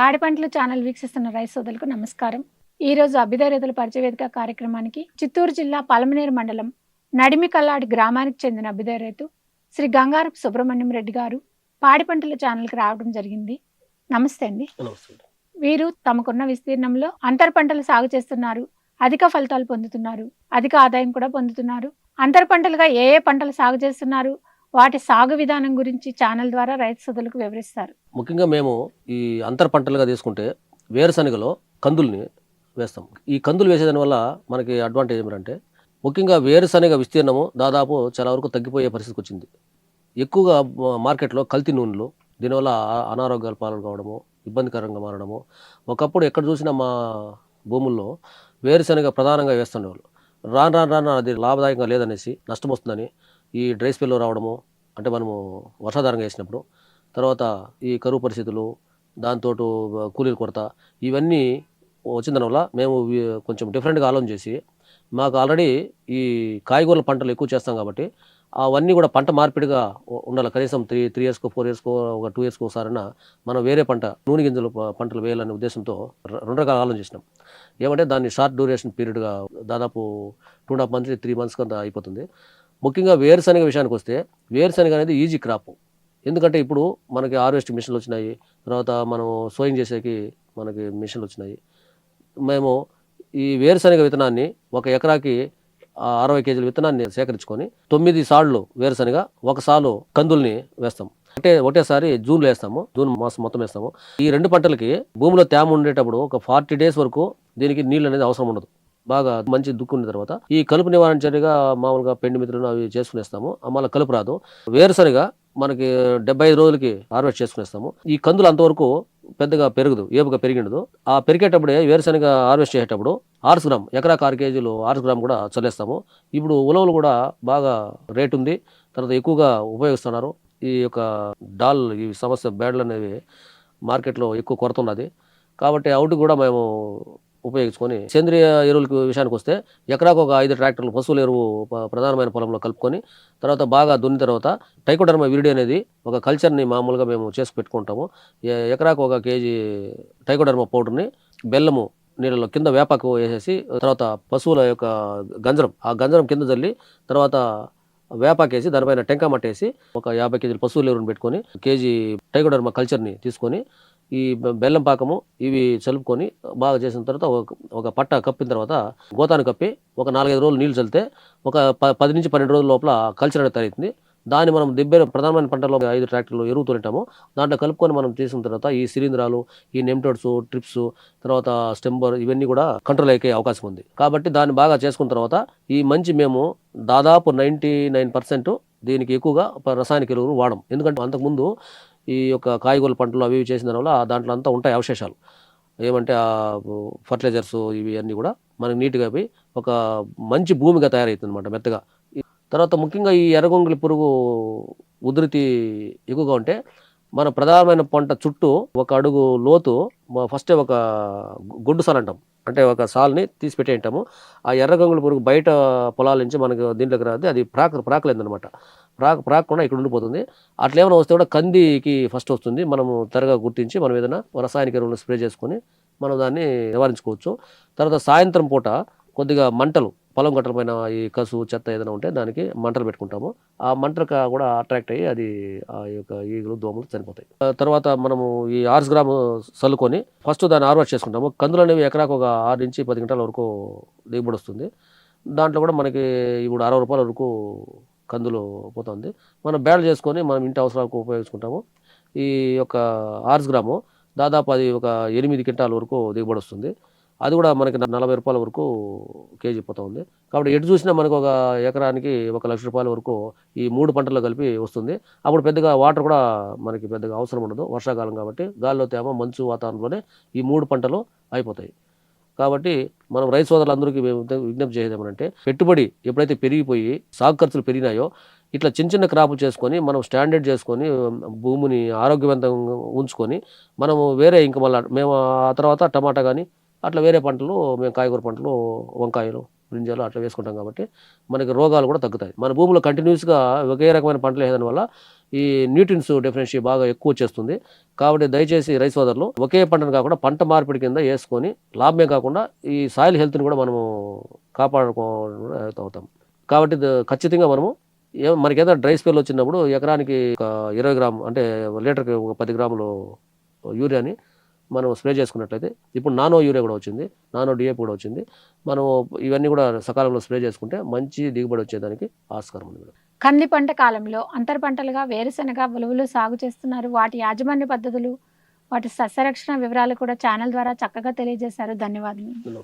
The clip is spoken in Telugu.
పాడి పంటలు ఛానల్ వీక్షిస్తున్న రైతు సోదరులకు నమస్కారం. ఈ రోజు అభ్యుదయ రైతుల పరిచయ వేదిక కార్యక్రమానికి చిత్తూరు జిల్లా పలమనేరు మండలం నడిమి కల్లాడి గ్రామానికి చెందిన అభ్యుదయ రైతు శ్రీ గంగారపు సుబ్రహ్మణ్యం రెడ్డి గారు పాడి పంటల ఛానల్కి రావడం జరిగింది. నమస్తే అండి. వీరు తమకున్న విస్తీర్ణంలో అంతర పంటలు సాగు చేస్తున్నారు. అధిక ఫలితాలు పొందుతున్నారు. అధిక ఆదాయం కూడా పొందుతున్నారు. అంతర పంటలుగా ఏ ఏ పంటలు సాగు చేస్తున్నారు? వాటి సాగు విధానం గురించి ఛానల్ ద్వారా రైతు సోదరులకు వివరిస్తారు. ముఖ్యంగా మేము ఈ అంతర పంటలుగా తీసుకుంటే వేరుశనగలో కందుల్ని వేస్తాం. ఈ కందులు వేసేదాని వల్ల మనకి అడ్వాంటేజ్ ఏమిటంటే ముఖ్యంగా వేరుశనగ విస్తీర్ణము దాదాపు చాలా వరకు తగ్గిపోయే పరిస్థితికి వచ్చింది. ఎక్కువగా మార్కెట్లో కల్తీ నూనెలు దీనివల్ల అనారోగ్యాలు పాలు కావడము ఇబ్బందికరంగా మారడము. ఒకప్పుడు ఎక్కడ చూసినా మా భూముల్లో వేరుశనగ ప్రధానంగా వేస్తుండేవాళ్ళు. రాను రాను రాను అది లాభదాయకంగా లేదనేసి నష్టం వస్తుందని ఈ డ్రై స్పెల్ రావడము అంటే మనము వర్షాధారంగా వేసినప్పుడు తర్వాత ఈ కరువు పరిస్థితులు దాంతో కూలీల కొరత ఇవన్నీ వచ్చిన దానివల్ల మేము కొంచెం డిఫరెంట్గా ఆలోచన చేసి మాకు ఆల్రెడీ ఈ కాయగూరల పంటలు ఎక్కువ చేస్తాం కాబట్టి అవన్నీ కూడా పంట మార్పిడిగా ఉండాలి. కనీసం త్రీ త్రీ ఇయర్స్కో ఫోర్ ఇయర్స్కో ఒక టూ ఇయర్స్కో ఒకసారైనా మనం వేరే పంట నూనె గింజలు పంటలు వేయాలనే ఉద్దేశంతో రెండు రకాల ఆలోచన చేసినాం. ఏమంటే దాన్ని షార్ట్ డ్యూరేషన్ పీరియడ్గా దాదాపు two and half months three months కంత అయిపోతుంది. ముఖ్యంగా వేరుశనగ విషయానికి వస్తే వేరుశనగ అనేది ఈజీ క్రాప్ ఎందుకంటే ఇప్పుడు మనకి హార్వెస్ట్ మిషన్లు వచ్చినాయి తర్వాత మనం సోయింగ్ చేసేకి మనకి మిషన్లు వచ్చినాయి. మేము ఈ వేరుశనగ విత్తనాన్ని ఒక ఎకరాకి అరవై కేజీల విత్తనాన్ని సేకరించుకొని తొమ్మిది సార్లు వేరుశనగ ఒక సాలు కందుల్ని వేస్తాం. అంటే ఒకటేసారి జూన్లో వేస్తాము జూన్ మాసం మొత్తం వేస్తాము. ఈ రెండు పంటలకి భూమిలో తేమ ఉండేటప్పుడు ఒక ఫార్టీ డేస్ వరకు దీనికి నీళ్ళు అనేది అవసరం ఉండదు. బాగా మంచి దుక్కున్న తర్వాత ఈ కలుపు నివారణ చర్యగా మామూలుగా పెండి మిత్రులు అవి చేసుకునేస్తాము. మళ్ళీ కలుపు రాదు. వేరుశనగ మనకి డెబ్బై ఐదు రోజులకి హార్వెస్ట్ చేసుకునేస్తాము. ఈ కందులు అంతవరకు పెద్దగా పెరగదు ఏపుగా పెరిగిండదు. ఆ పెరిగేటప్పుడే వేరుశనగ హార్వెస్ట్ చేసేటప్పుడు ఆరు గ్రామ్ ఎకరాకు ఆరు కేజీలు ఆరు గ్రామ్ కూడా చల్లేస్తాము. ఇప్పుడు ఉలవలు కూడా బాగా రేట్ ఉంది. తర్వాత ఎక్కువగా ఉపయోగిస్తున్నారు. ఈ యొక్క డాల్ ఈ సమస్య బ్యాడ్లు అనేవి మార్కెట్లో ఎక్కువ కొరత ఉన్నది. కాబట్టి అవుట్ కూడా మేము ఉపయోగించుకొని సేంద్రియ ఎరువులకు విషయానికి వస్తే ఎకరాకు ఒక ఐదు ట్రాక్టర్లు పశువుల ఎరువు ప్రధానమైన పొలంలో కలుపుకొని తర్వాత బాగా దున్ని తర్వాత టైకోడర్మ విరిడి అనేది ఒక కల్చర్ని మామూలుగా మేము చేసి పెట్టుకుంటాము. ఎకరాకు ఒక కేజీ టైకోడర్మా పౌడర్ని బెల్లము నీళ్ళలో కింద వేపాకు వేసేసి తర్వాత పశువుల యొక్క గంజరం ఆ గంజరం కింద జల్లి తర్వాత వేపాకేసి దానిపైన టెంకా మట్టేసి ఒక యాభై కేజీల పశువుల ఎరువుని పెట్టుకొని కేజీ టైకోడర్మా కల్చర్ని తీసుకొని ఈ బెల్లం పాకము ఇవి చలుపుకొని బాగా చేసిన తర్వాత ఒక ఒక పట్ట కప్పిన తర్వాత గోతాన్ని కప్పి ఒక నాలుగైదు రోజులు నీళ్ళు చల్లితే ఒక ప పది నుంచి పన్నెండు రోజుల లోపల కల్చర్ అనేది తయారవుతుంది దాన్ని మనం దిబ్బే ప్రధానమైన పంటలో ఐదు ట్రాక్టర్లు ఎరువుతూ ఉంటాము. దాంట్లో కలుపుకొని మనం చేసిన తర్వాత ఈ సిలింద్రాలు ఈ నెమ్టోడ్స్ ట్రిప్స్ తర్వాత స్టెంబర్ ఇవన్నీ కూడా కంట్రోల్ అయ్యే అవకాశం ఉంది. కాబట్టి దాన్ని బాగా చేసుకున్న తర్వాత ఈ మంచి మేము దాదాపు నైంటీ నైన్ పర్సెంట్ దీనికి ఎక్కువగా రసాయనిక ఎరువులు వాడం ఎందుకంటే అంతకుముందు ఈ యొక్క కాయగూరల పంటలు అవి ఇవి చేసిన దానివల్ల దాంట్లో అంతా ఉంటాయి అవశేషాలు. ఏమంటే ఆ ఫర్టిలైజర్స్ ఇవి అన్నీ కూడా మనకి నీట్గా పోయి ఒక మంచి భూమిగా తయారవుతుంది అనమాట మెత్తగా తర్వాత ముఖ్యంగా ఈ ఎర్రగొంగలి పురుగు ఉధృతి ఎక్కువగా ఉంటే మన ప్రధానమైన పంట చుట్టూ ఒక అడుగు లోతు ఫస్టే ఒక గొడ్డు గుడ్డు సాల్ అంటాం. అంటే ఒక సాల్ని తీసి పెట్టేంటాము ఆ ఎర్రగొంగలి పురుగు బయట పొలాల నుంచి మనకు దీంట్లోకి రాదు అది ప్రాక ప్రాకలేదన్నమాట. రా రాకుండా ఇక్కడ ఉండిపోతుంది. అట్లా ఏమైనా వస్తే కూడా కందికి ఫస్ట్ వస్తుంది. మనము త్వరగా గుర్తించి మనం ఏదైనా రసాయనిక ఎరువులను స్ప్రే చేసుకొని మనం దాన్ని నివారించుకోవచ్చు. తర్వాత సాయంత్రం పూట కొద్దిగా మంటలు పొలం గట్టల పైన ఈ కసు చెత్త ఏదైనా ఉంటే దానికి మంటలు పెట్టుకుంటాము. ఆ మంటలకు కూడా అట్రాక్ట్ అయ్యి అది ఆ యొక్క ఈగలు దోమలు చనిపోతాయి. తర్వాత మనము ఈ ఆరు గ్రాము చల్లుకొని ఫస్ట్ దాన్ని హార్వెస్ట్ చేసుకుంటాము. కందులు అనేవి ఎకరాకు ఒక ఆరు నుంచి పది గంటల వరకు దిగుబడి వస్తుంది. దాంట్లో కూడా మనకి ఇప్పుడు అరవై రూపాయల వరకు కందులు పోతుంది. మనం బ్యాడ్ చేసుకొని మనం ఇంటి అవసరాలకు ఉపయోగించుకుంటాము. ఈ యొక్క ఆర్స్ గ్రాము దాదాపు అది ఒక ఎనిమిది క్వింటాల వరకు దిగుబడి వస్తుంది. అది కూడా మనకి నలభై రూపాయల వరకు కేజీ పోతా ఉంది. కాబట్టి ఎటు చూసినా మనకు ఒక ఎకరానికి ఒక లక్ష రూపాయల వరకు ఈ మూడు పంటలు కలిపి వస్తుంది. అప్పుడు పెద్దగా వాటర్ కూడా మనకి పెద్దగా అవసరం ఉండదు. వర్షాకాలం కాబట్టి గాల్లో తేమ మంచు వాతావరణంలోనే ఈ మూడు పంటలు అయిపోతాయి. కాబట్టి మనం రైతు సోదరులందరికీ మేము విజ్ఞప్తి చేసేది పెట్టుబడి ఎప్పుడైతే పెరిగిపోయి సాగు ఖర్చులు పెరిగినాయో ఇట్లా చిన్న చిన్న క్రాపులు చేసుకొని మనం స్టాండర్డ్ చేసుకొని భూమిని ఆరోగ్యవంతంగా ఉంచుకొని మనము వేరే ఇంకా మళ్ళీ మేము ఆ తర్వాత టమాటా కానీ అట్లా వేరే పంటలు మేము కాయగూర పంటలు వంకాయలు బ్రింజాలు అట్లా వేసుకుంటాం కాబట్టి మనకి రోగాలు కూడా తగ్గుతాయి. మన భూమిలో కంటిన్యూస్గా ఒకే రకమైన పంటలు వేయడం వల్ల ఈ న్యూట్రిన్స్ డెఫినెన్సీ బాగా ఎక్కువ వచ్చేస్తుంది. కాబట్టి దయచేసి రైస్ సోదరులు ఒకే పంటను కాకుండా పంట మార్పిడి కింద వేసుకొని లాభమే కాకుండా ఈ సాయిల్ హెల్త్ని కూడా మనము కాపాడుకోవడం కూడా అవుతాం కాబట్టి ఖచ్చితంగా మనము ఏ మనకి ఏదైనా డ్రై స్పెల్ వచ్చినప్పుడు ఎకరానికి ఒక ఇరవై గ్రాము అంటే లీటర్కి ఒక పది గ్రాములు యూరియాని మనం స్ప్రే చేసుకున్నట్లయితే ఇప్పుడు నానో యూరియా కూడా వచ్చింది నానో డిఏపి కూడా వచ్చింది మనం ఇవన్నీ కూడా సకాలంలో స్ప్రే చేసుకుంటే మంచి దిగుబడి వచ్చేదానికి ఆస్కారం ఉంది మేడం. కంది పంట కాలంలో అంతర పంటలుగా వేరుశనగ ఉలువలు సాగు చేస్తున్నారు వాటి యాజమాన్య పద్ధతులు వాటి సస్యరక్షణ వివరాలు కూడా ఛానల్ ద్వారా చక్కగా తెలియజేశారు ధన్యవాదాలు.